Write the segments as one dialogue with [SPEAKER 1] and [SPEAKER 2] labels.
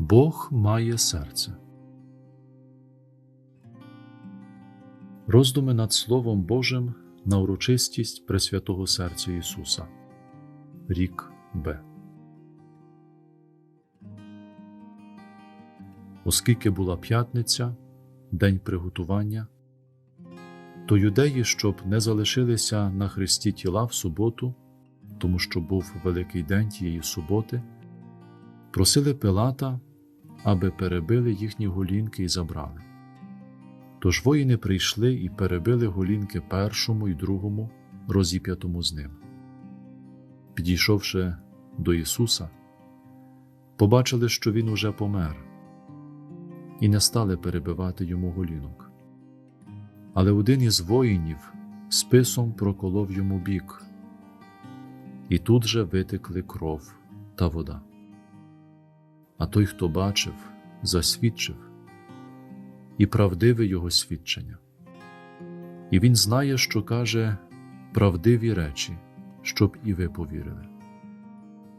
[SPEAKER 1] Бог має серце. Роздуми над Словом Божим на урочистість Пресвятого Серця Ісуса. Рік Б. Оскільки була п'ятниця, день приготування, то юдеї, щоб не залишилися на Христі тіла в суботу, тому що був великий день тієї суботи, просили Пилата, аби перебили їхні голінки і забрали. Тож воїни прийшли і перебили голінки першому і другому, розіп'ятому з ним. Підійшовши до Ісуса, побачили, що Він уже помер, і не стали перебивати йому голінок. Але один із воїнів списом проколов йому бік, і тут же витекли кров та вода. А той, хто бачив, засвідчив і правдиве його свідчення. І він знає, що каже правдиві речі, щоб і ви повірили.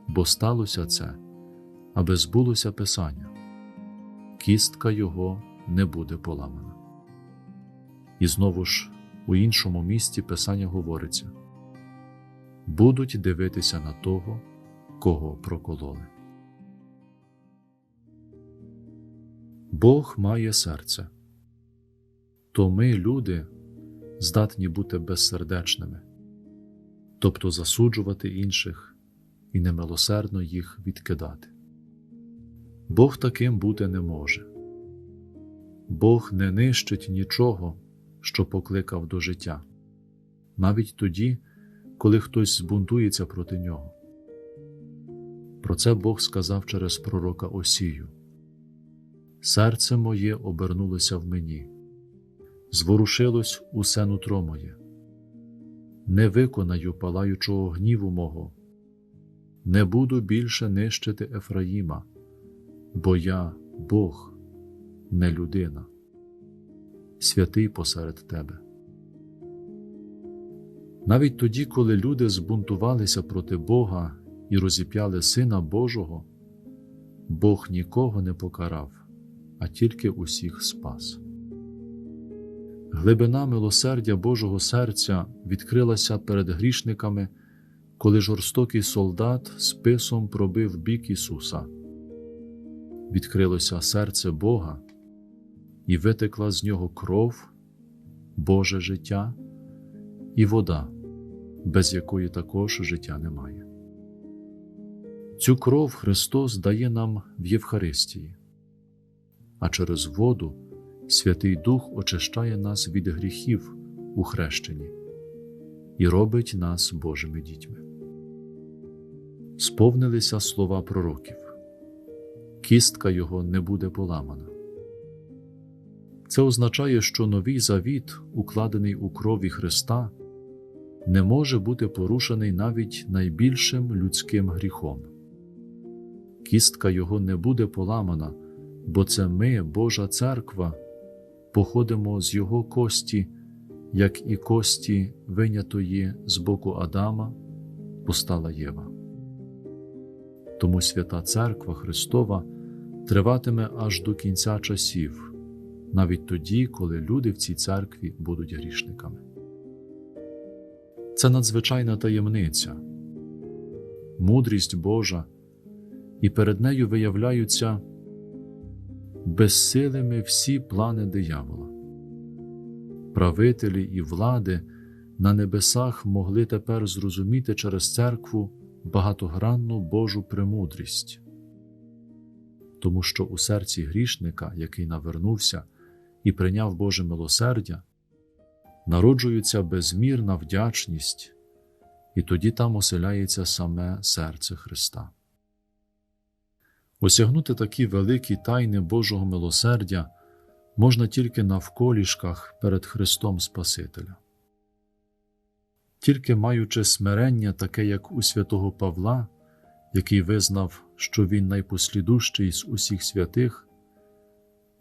[SPEAKER 1] Бо сталося це, аби збулося Писання, кістка його не буде поламана. І знову ж у іншому місці Писання говориться будуть дивитися на того, кого прокололи. Бог має серце, то ми, люди, здатні бути безсердечними, тобто засуджувати інших і немилосердно їх відкидати. Бог таким бути не може. Бог не нищить нічого, що покликав до життя, навіть тоді, коли хтось збунтується проти нього. Про це Бог сказав через пророка Осію серце моє обернулося в мені, зворушилось усе нутро моє, не виконаю палаючого гніву мого, не буду більше нищити Ефраїма, бо я Бог, не людина, святий посеред тебе. Навіть тоді, коли люди збунтувалися проти Бога і розіп'яли Сина Божого, Бог нікого не покарав а тільки усіх спас. Глибина милосердя Божого серця відкрилася перед грішниками, коли жорстокий солдат списом пробив бік Ісуса. Відкрилося серце Бога, і витекла з нього кров, Боже життя і вода, без якої також життя немає. Цю кров Христос дає нам в Євхаристії а через воду Святий Дух очищає нас від гріхів у хрещенні і робить нас Божими дітьми. Сповнилися слова пророків, кістка його не буде поламана. Це означає, що новий завіт, укладений у крові Христа, не може бути порушений навіть найбільшим людським гріхом. Кістка його не буде поламана бо це ми, Божа церква, походимо з Його кості, як і кості винятої з боку Адама, постала Єва. Тому свята Церква Христова триватиме аж до кінця часів, навіть тоді, коли люди в цій церкві будуть грішниками. Це надзвичайна таємниця, мудрість Божа, і перед нею виявляються безсилими всі плани диявола. Правителі і влади на небесах могли тепер зрозуміти через церкву багатогранну Божу премудрість, тому що у серці грішника, який навернувся і прийняв Боже милосердя, народжується безмірна вдячність, і тоді там оселяється саме серце Христа. Осягнути такі великі тайни Божого милосердя можна тільки навколішках перед Христом Спасителя. Тільки маючи смирення, таке, як у святого Павла, який визнав, що він найпослідущий з усіх святих,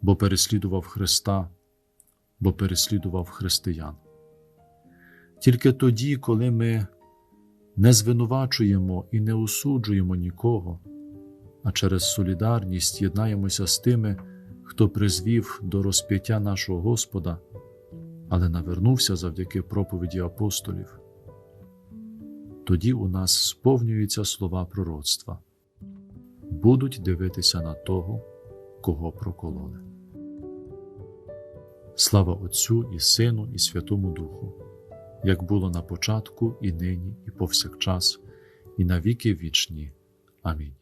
[SPEAKER 1] бо переслідував Христа, бо переслідував християн. Тільки тоді, коли ми не звинувачуємо і не осуджуємо нікого а через солідарність єднаємося з тими, хто призвів до розп'яття нашого Господа, але навернувся завдяки проповіді апостолів, тоді у нас сповнюються слова пророцтва будуть дивитися на того, кого прокололи. Слава Отцю і Сину, і Святому Духу, як було на початку, і нині, і повсякчас, і на віки вічні. Амінь.